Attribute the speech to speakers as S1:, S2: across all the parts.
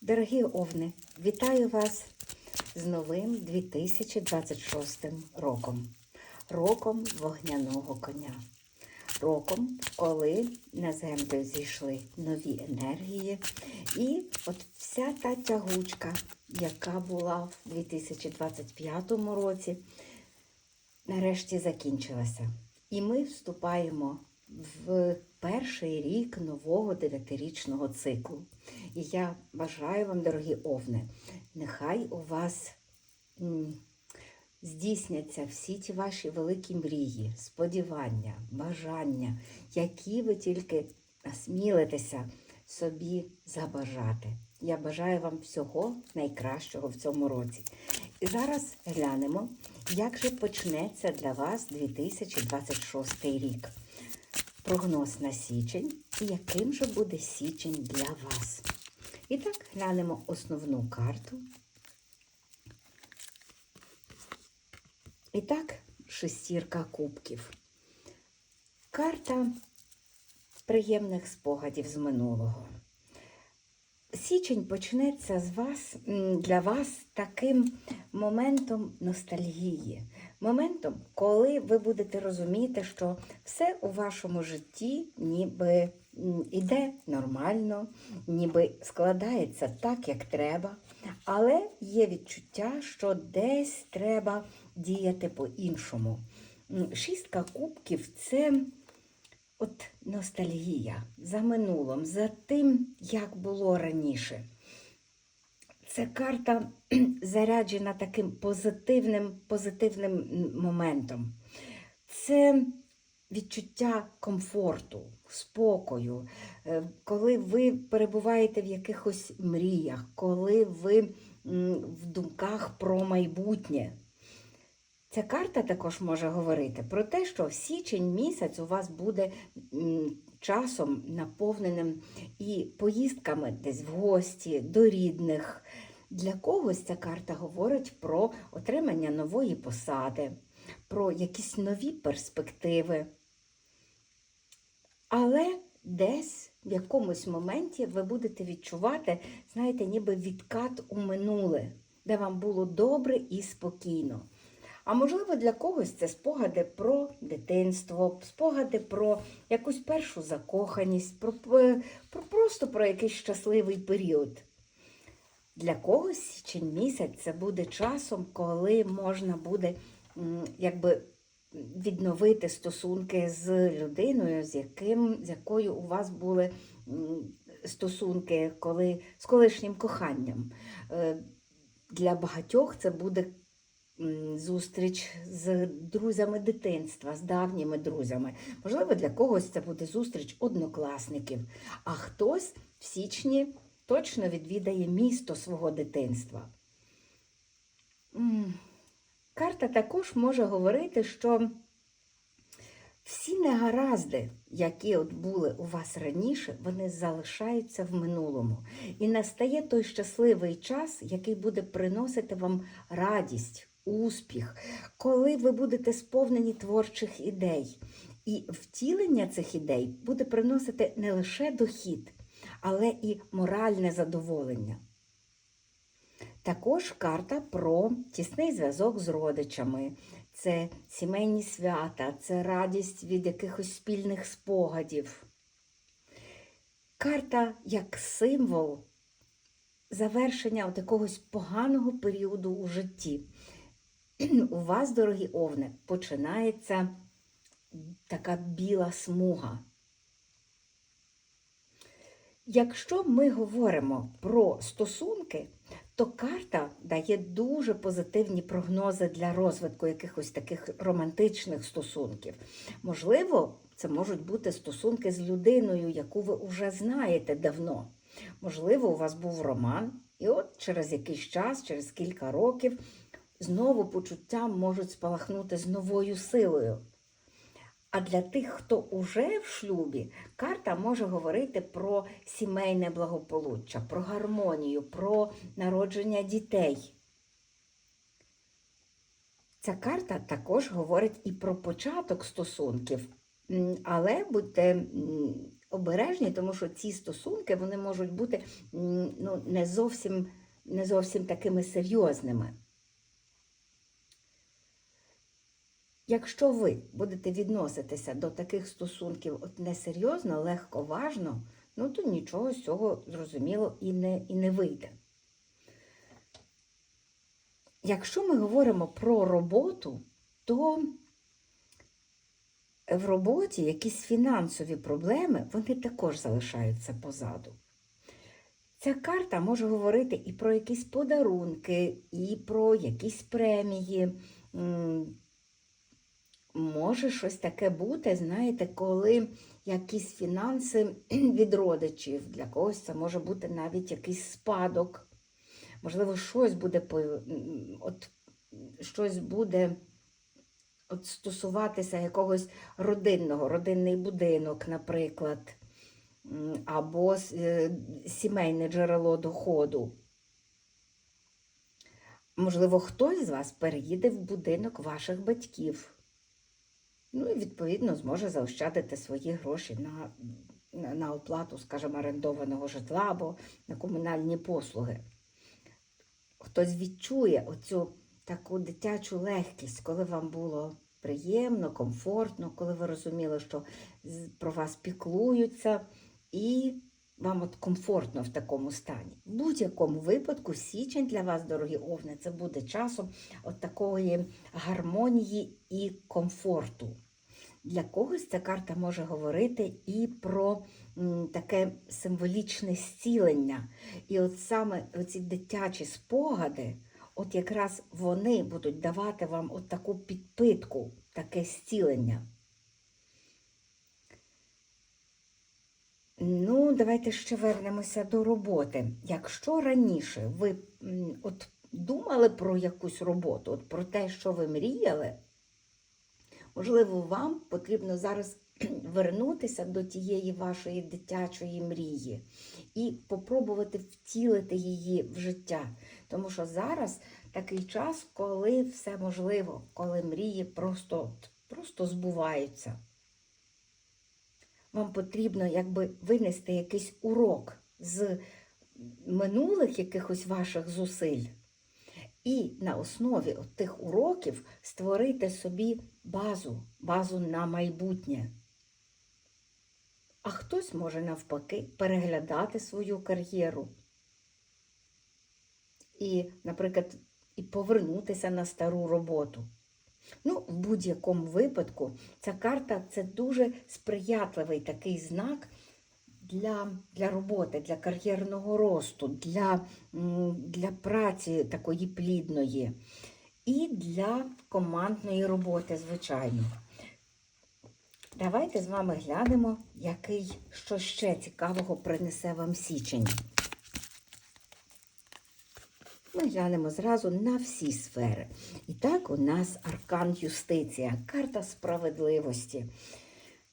S1: Дорогі овни, вітаю вас з новим 2026 роком, роком вогняного коня, роком, коли на землю зійшли нові енергії, і от вся та тягучка, яка була в 2025 році, нарешті закінчилася. І ми вступаємо в перший рік нового дев'ятирічного циклу. І я бажаю вам, дорогі овни, нехай у вас здійсняться всі ті ваші великі мрії, сподівання, бажання, які ви тільки осмілитеся собі забажати. Я бажаю вам всього найкращого в цьому році. І зараз глянемо, як же почнеться для вас 2026 рік. Прогноз на січень і яким же буде січень для вас. І так, глянемо основну карту. І так, шестірка кубків. Карта приємних спогадів з минулого. Січень почнеться з вас для вас таким моментом ностальгії, моментом, коли ви будете розуміти, що все у вашому житті ніби м, іде нормально, ніби складається так, як треба, але є відчуття, що десь треба діяти по-іншому. Шістка кубків це от ностальгія за минулим, за тим, як було раніше. Це карта заряджена таким позитивним, позитивним моментом. Це відчуття комфорту, спокою, е, коли ви перебуваєте в якихось мріях, коли ви в думках про майбутнє. Ця карта також може говорити про те, що в січень місяць у вас буде часом наповненим і поїздками десь в гості, до рідних. Для когось ця карта говорить про отримання нової посади, про якісь нові перспективи. Але десь в якомусь моменті ви будете відчувати, знаєте, ніби відкат у минуле, де вам було добре і спокійно. А можливо, для когось це спогади про дитинство, спогади про якусь першу закоханість, про, про просто про якийсь щасливий період. Для когось січень місяць це буде часом, коли можна буде якби відновити стосунки з людиною, з яким, з якою у вас були стосунки, коли з колишнім коханням. Е, Для багатьох це буде зустріч з друзями дитинства, з давніми друзями. Можливо, для когось це буде зустріч однокласників, а хтось в січні точно відвідає місто свого дитинства. Карта також може говорити, що всі негаразди, які от були у вас раніше, вони залишаються в минулому. І настає той щасливий час, який буде приносити вам радість, успіх, коли ви будете сповнені творчих ідей. І втілення цих ідей буде приносити не лише дохід, але і моральне задоволення. Також карта про тісний зв'язок з родичами, це сімейні свята, це радість від якихось спільних спогадів. Карта як символ завершення от якогось поганого періоду у житті. У вас, дорогі овни, починається така біла смуга. Якщо ми говоримо про стосунки, то карта дає дуже позитивні прогнози для розвитку якихось таких романтичних стосунків. Можливо, це можуть бути стосунки з людиною, яку ви вже знаєте давно. Можливо, у вас був роман, і от через якийсь час, через кілька років, знову почуття можуть спалахнути з новою силою. А для тих, хто уже в шлюбі, карта може говорити про сімейне благополуччя, про гармонію, про народження дітей. Ця карта також говорить і про початок стосунків Але будьте обережні, тому що ці стосунки вони можуть бути ну, не, зовсім, не зовсім такими серйозними. Якщо ви будете відноситися до таких стосунків от несерйозно, легковажно, ну то нічого з цього зрозуміло і не, і не вийде. Якщо ми говоримо про роботу, то в роботі якісь фінансові проблеми, вони також залишаються позаду. Ця карта може говорити і про якісь подарунки, і про якісь премії. Може щось таке бути, знаєте, коли якісь фінанси від родичів, для когось це може бути навіть якийсь спадок. Можливо, щось буде от, щось буде от стосуватися якогось родинного, родинний будинок, наприклад, або е, сімейне джерело доходу. Можливо, хтось з вас переїде в будинок ваших батьків. Ну і відповідно зможе заощадити свої гроші на, на, оплату, скажімо, орендованого житла або на комунальні послуги. Хтось відчує оцю таку дитячу легкість, коли вам було приємно, комфортно, коли ви розуміли, що про вас піклуються, і вам от комфортно в такому стані. В будь-якому випадку січень для вас, дорогі овни, це буде часом от такої гармонії і комфорту. Для когось ця карта може говорити і про таке символічне зцілення. І от саме ці дитячі спогади, от якраз вони будуть давати вам от таку підпитку, таке зцілення. Ну, давайте ще вернемося до роботи. Якщо раніше ви от думали про якусь роботу, от про те, що ви мріяли, можливо, вам потрібно зараз вернутися до тієї вашої дитячої мрії і попробувати втілити її в життя. Тому що зараз такий час, коли все можливо, коли мрії просто, просто збуваються вам потрібно якби винести якийсь урок з минулих якихось ваших зусиль. І на основі тих уроків створити собі базу, базу на майбутнє. А хтось може навпаки переглядати свою кар'єру. І, наприклад, і повернутися на стару роботу. Ну, в будь-якому випадку, ця карта це дуже сприятливий такий знак для, для роботи, для кар'єрного росту, для, для праці такої плідної і для командної роботи, звичайно. Давайте з вами глянемо, який, що ще цікавого принесе вам січень. Ми глянемо зразу на всі сфери. І так у нас аркан юстиція, карта справедливості.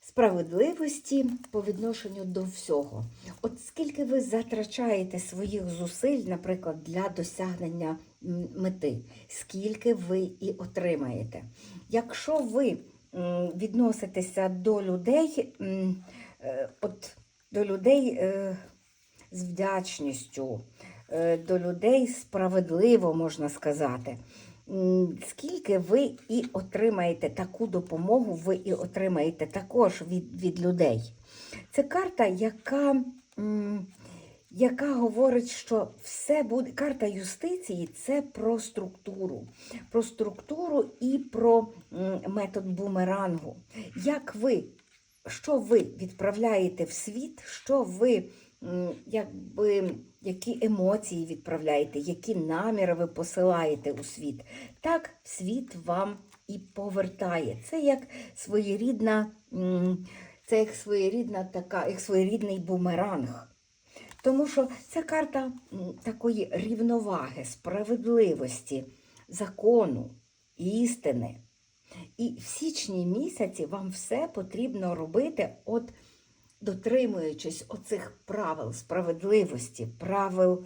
S1: Справедливості по відношенню до всього. От скільки ви затрачаєте своїх зусиль, наприклад, для досягнення мети, скільки ви і отримаєте. Якщо ви відноситеся до людей, е, от, до людей е, з вдячністю, до людей справедливо, можна сказати. Скільки ви і отримаєте таку допомогу, ви і отримаєте також від, від людей. Це карта, яка, яка говорить, що все буде. Карта юстиції це про структуру, про структуру і про метод бумерангу. Як ви, що ви відправляєте в світ, що ви якби, які емоції відправляєте, які наміри ви посилаєте у світ, так світ вам і повертає. Це як своєрідна, це як своєрідна така, як своєрідний бумеранг. Тому що це карта такої рівноваги, справедливості, закону, істини. І в січні місяці вам все потрібно робити, от дотримуючись оцих правил справедливості, правил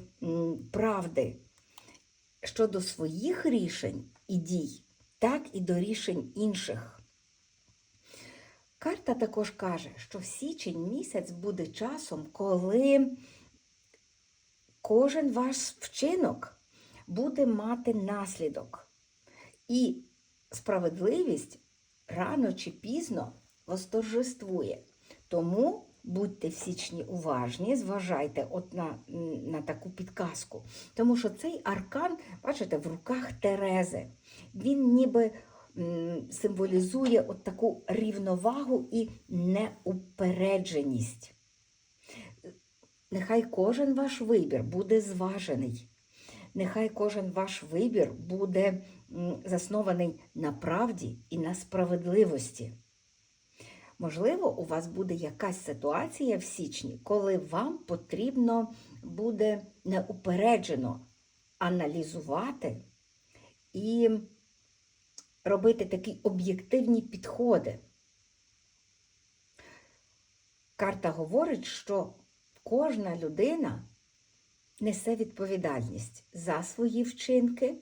S1: правди щодо своїх рішень і дій, так і до рішень інших. Карта також каже, що січень місяць буде часом, коли кожен ваш вчинок буде мати наслідок. І справедливість рано чи пізно восторжествує. Тому будьте в січні уважні, зважайте от на, на таку підказку. Тому що цей аркан, бачите, в руках Терези. Він ніби символізує от таку рівновагу і неупередженість. Нехай кожен ваш вибір буде зважений. Нехай кожен ваш вибір буде заснований на правді і на справедливості. Можливо, у вас буде якась ситуація в січні, коли вам потрібно буде неупереджено аналізувати і робити такі об'єктивні підходи. Карта говорить, що кожна людина несе відповідальність за свої вчинки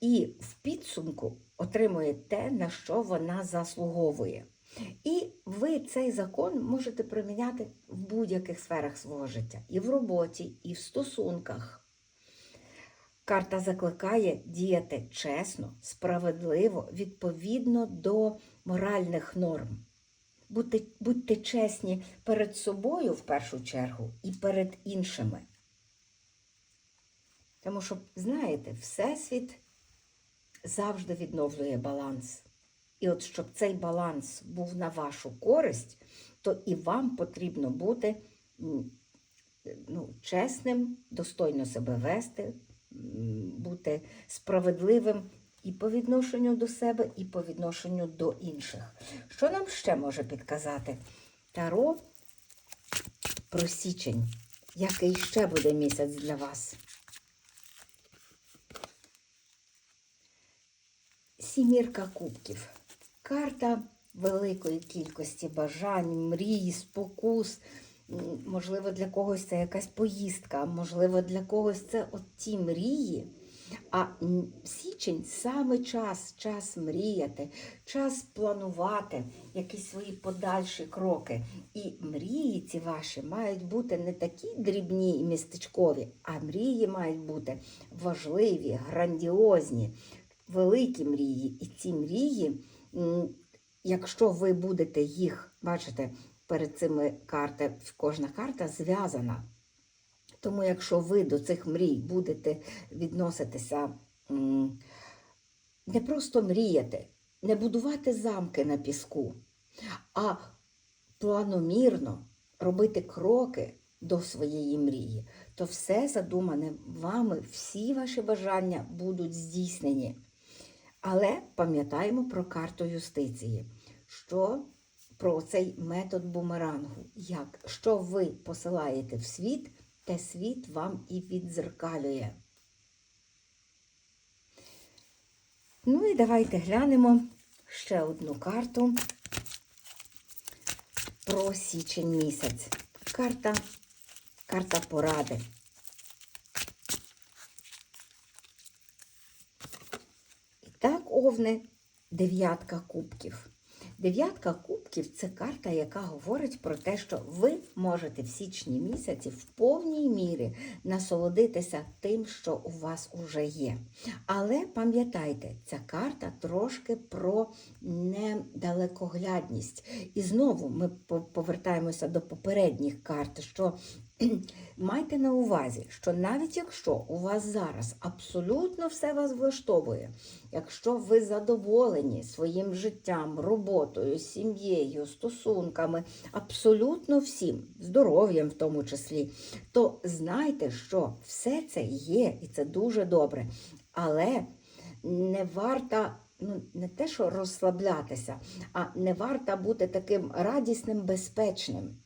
S1: і в підсумку отримує те, на що вона заслуговує. І ви цей закон можете приміняти в будь-яких сферах свого життя, і в роботі, і в стосунках. Карта закликає діяти чесно, справедливо, відповідно до моральних норм. Будьте, будьте чесні перед собою в першу чергу і перед іншими. Тому що, знаєте, Всесвіт завжди відновлює баланс. І от щоб цей баланс був на вашу користь, то і вам потрібно бути ну, чесним, достойно себе вести, бути справедливим і по відношенню до себе, і по відношенню до інших. Що нам ще може підказати? Таро про січень. Який ще буде місяць для вас? Сімірка кубків. Карта великої кількості бажань, мрій, спокус. Можливо, для когось це якась поїздка, можливо, для когось це от ті мрії. А січень саме час, час мріяти, час планувати якісь свої подальші кроки. І мрії ці ваші мають бути не такі дрібні і містечкові, а мрії мають бути важливі, грандіозні, великі мрії. І ці мрії, якщо ви будете їх, бачите, перед цими карти, кожна карта зв'язана. Тому, якщо ви до цих мрій будете відноситися, не просто мріяти, не будувати замки на піску, а планомірно робити кроки до своєї мрії, то все задумане вами, всі ваші бажання будуть здійснені. Але пам'ятаємо про карту юстиції, що про цей метод бумерангу, як що ви посилаєте в світ, те світ вам і віддзеркалює. Ну і давайте глянемо ще одну карту про січень місяць. Карта, карта поради. І так, овни, дев'ятка кубків. Дев'ятка кубків це карта, яка говорить про те, що ви можете в січні місяці в повній мірі насолодитися тим, що у вас уже є. Але пам'ятайте, ця карта трошки про недалекоглядність. І знову ми повертаємося до попередніх карт, що Майте на увазі, що навіть якщо у вас зараз абсолютно все вас влаштовує, якщо ви задоволені своїм життям, роботою, сім'єю, стосунками, абсолютно всім, здоров'ям в тому числі, то знайте, що все це є, і це дуже добре. Але не варто. Ну, не те, що розслаблятися, а не варто бути таким радісним, безпечним.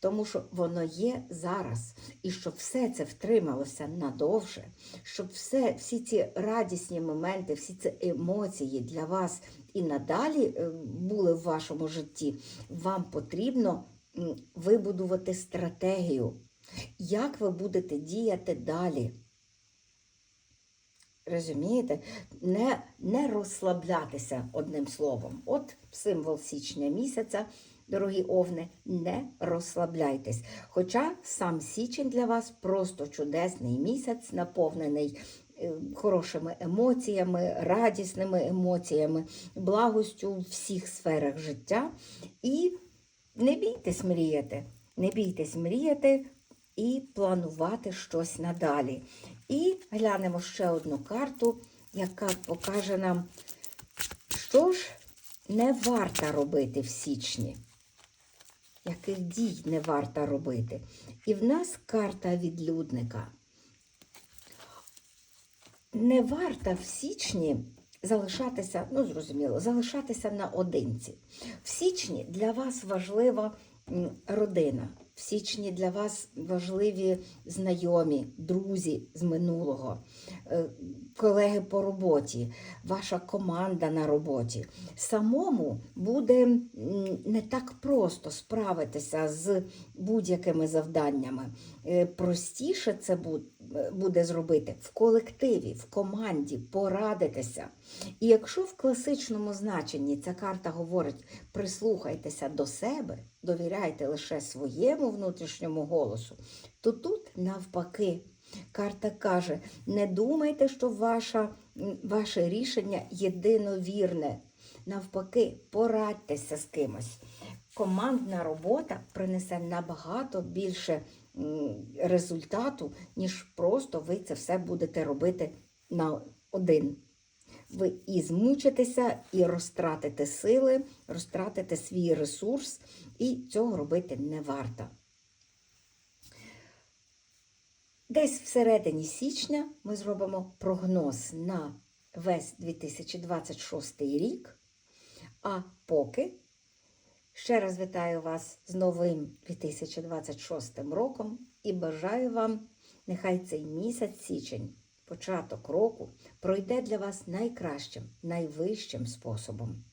S1: Тому що воно є зараз. І щоб все це втрималося надовше, щоб все, всі ці радісні моменти, всі ці емоції для вас і надалі е, були в вашому житті, вам потрібно вибудувати стратегію, як ви будете діяти далі. Розумієте? Не, не розслаблятися одним словом. От символ січня місяця, дорогі овни, не розслабляйтесь. Хоча сам січень для вас просто чудесний місяць, наповнений е, хорошими емоціями, радісними емоціями, благостю у всіх сферах життя. І не бійтесь мріяти, не бійтесь мріяти і планувати щось надалі. І глянемо ще одну карту, яка покаже нам, що ж не варто робити в січні. Яких дій не варто робити. І в нас карта відлюдника. Не варто в січні залишатися, ну зрозуміло, залишатися наодинці. В січні для вас важлива родина. В січні для вас важливі знайомі, друзі з минулого, е, колеги по роботі, ваша команда на роботі. Самому буде не так просто справитися з будь-якими завданнями. Е, Простіше це бу- е, буде зробити в колективі, в команді, порадитися. І якщо в класичному значенні ця карта говорить прислухайтеся до себе, довіряйте лише своєму внутрішньому голосу, то тут навпаки. Карта каже: не думайте, що ваша, ваше рішення єдиновірне. Навпаки, порадьтеся з кимось. Командна робота принесе набагато більше результату, ніж просто ви це все будете робити на один. Ви і змучитеся, і розтратите сили, розтратите свій ресурс, і цього робити не варто. Десь всередині січня ми зробимо прогноз на весь 2026 рік. А поки ще раз вітаю вас з новим 2026 роком і бажаю вам, нехай цей місяць січень, початок року, пройде для вас найкращим, найвищим способом.